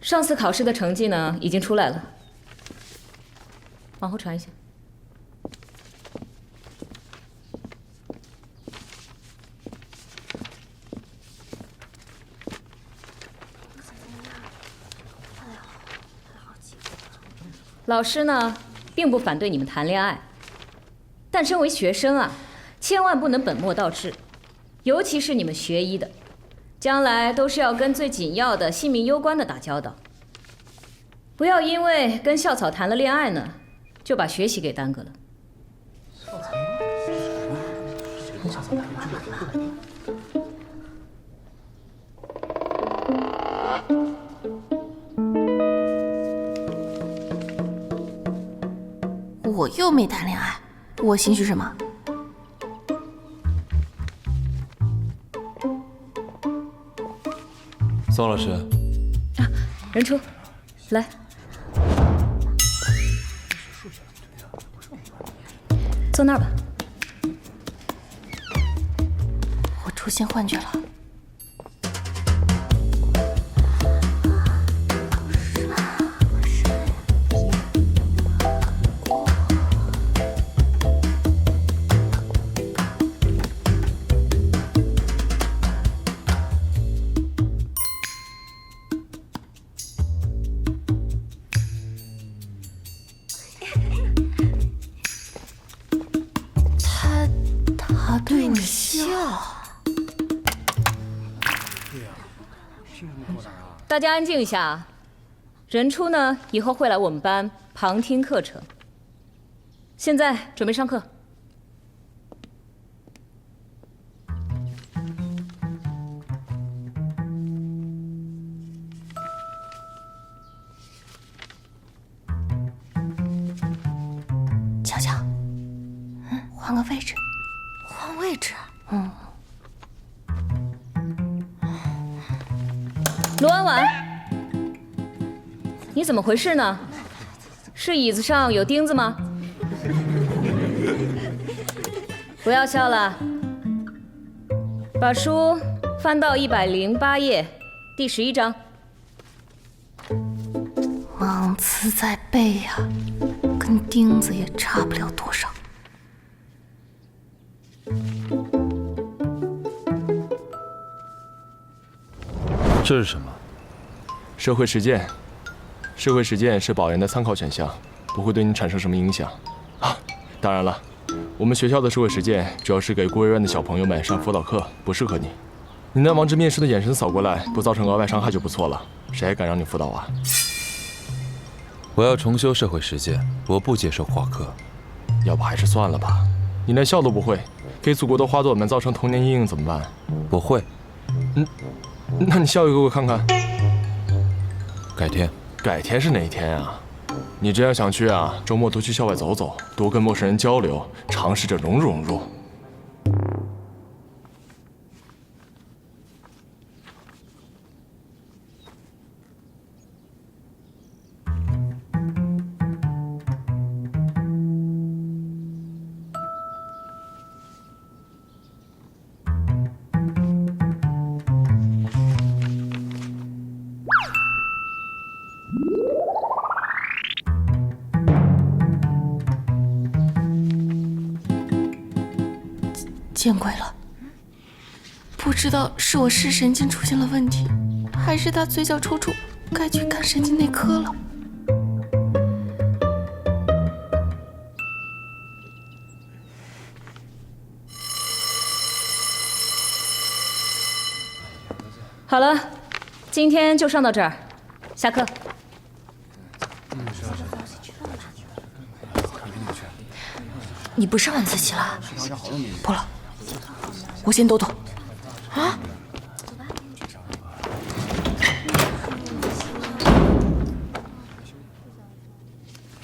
上次考试的成绩呢，已经出来了。往后传一下。老师呢，并不反对你们谈恋爱，但身为学生啊，千万不能本末倒置，尤其是你们学医的，将来都是要跟最紧要的性命攸关的打交道。不要因为跟校草谈了恋爱呢，就把学习给耽搁了。我又没谈恋爱，我心虚什么？宋老师，啊任初，来，坐那儿吧。我出现幻觉了。大家安静一下啊！任初呢，以后会来我们班旁听课程。现在准备上课。乔乔，嗯，换个位置。换位置。罗婉婉，你怎么回事呢？是椅子上有钉子吗？不要笑了，把书翻到一百零八页，第十一章。芒刺在背呀、跟钉子也差不了多少。这是什么？社会实践，社会实践是保研的参考选项，不会对你产生什么影响。啊，当然了，我们学校的社会实践主要是给孤儿院的小朋友们上辅导课，不适合你。你那王之面试的眼神扫过来，不造成额外伤害就不错了。谁还敢让你辅导啊？我要重修社会实践，我不接受挂科。要不还是算了吧。你连笑都不会，给祖国的花朵们造成童年阴影怎么办？不会，那你笑一个给我看看。改天。改天是哪一天啊？你真要想去啊，周末多去校外走走，多跟陌生人交流，尝试着融入融入。见鬼了！不知道是我视神经出现了问题，还是他嘴角抽搐，该去看神经内科了。好了，今天就上到这儿，下课。你不上晚自习了？不了，我先躲躲。啊？